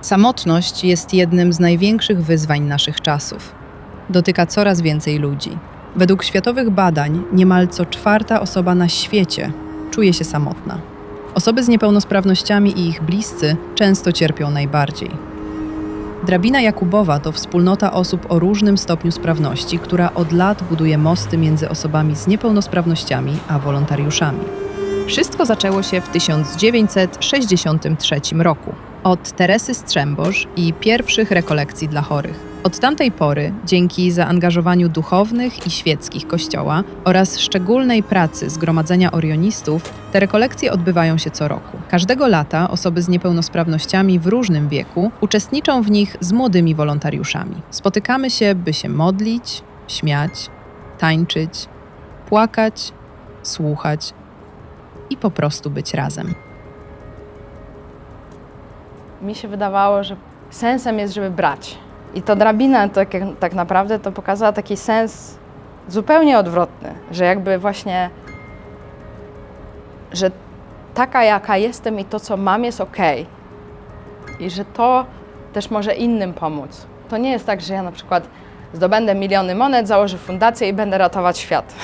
Samotność jest jednym z największych wyzwań naszych czasów. Dotyka coraz więcej ludzi. Według światowych badań niemal co czwarta osoba na świecie czuje się samotna. Osoby z niepełnosprawnościami i ich bliscy często cierpią najbardziej. Drabina Jakubowa to wspólnota osób o różnym stopniu sprawności, która od lat buduje mosty między osobami z niepełnosprawnościami a wolontariuszami. Wszystko zaczęło się w 1963 roku od Teresy Strzembosz i pierwszych rekolekcji dla chorych. Od tamtej pory, dzięki zaangażowaniu duchownych i świeckich kościoła oraz szczególnej pracy Zgromadzenia Orionistów, te rekolekcje odbywają się co roku. Każdego lata osoby z niepełnosprawnościami w różnym wieku uczestniczą w nich z młodymi wolontariuszami. Spotykamy się, by się modlić, śmiać, tańczyć, płakać, słuchać i po prostu być razem. Mi się wydawało, że sensem jest, żeby brać. I to drabina tak, tak naprawdę to pokazała taki sens zupełnie odwrotny, że jakby właśnie, że taka jaka jestem i to co mam jest okej. I że to też może innym pomóc. To nie jest tak, że ja na przykład zdobędę miliony monet, założę fundację i będę ratować świat.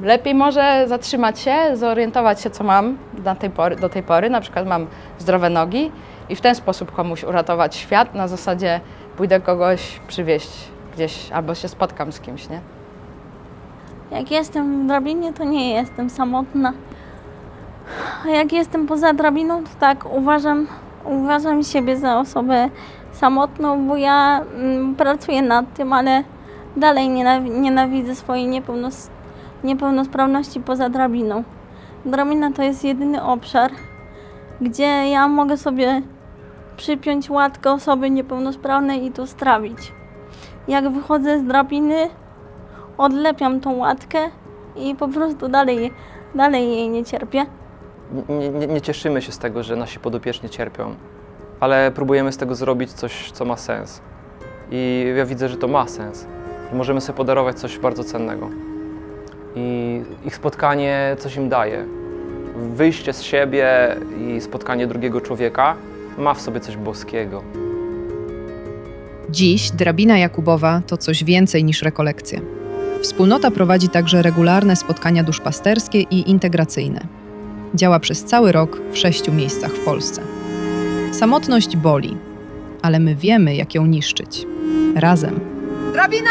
Lepiej może zatrzymać się, zorientować się, co mam tej pory, do tej pory. Na przykład mam zdrowe nogi i w ten sposób komuś uratować świat. Na zasadzie pójdę kogoś przywieźć gdzieś albo się spotkam z kimś, nie? Jak jestem w drabinie, to nie jestem samotna. A jak jestem poza drabiną, to tak uważam, uważam siebie za osobę samotną, bo ja mm, pracuję nad tym, ale dalej nienawi- nienawidzę swojej niepełnos- niepełnosprawności poza drabiną. Drabina to jest jedyny obszar, gdzie ja mogę sobie przypiąć łatkę osoby niepełnosprawnej i tu strawić. Jak wychodzę z drabiny, odlepiam tą łatkę i po prostu dalej, dalej jej nie cierpię. Nie, nie, nie cieszymy się z tego, że nasi podopieczni cierpią, ale próbujemy z tego zrobić coś, co ma sens. I ja widzę, że to ma sens. Że możemy sobie podarować coś bardzo cennego. I ich spotkanie coś im daje. Wyjście z siebie i spotkanie drugiego człowieka ma w sobie coś boskiego. Dziś drabina Jakubowa to coś więcej niż rekolekcje. Wspólnota prowadzi także regularne spotkania duszpasterskie i integracyjne. Działa przez cały rok w sześciu miejscach w Polsce. Samotność boli, ale my wiemy, jak ją niszczyć. Razem. Drabina?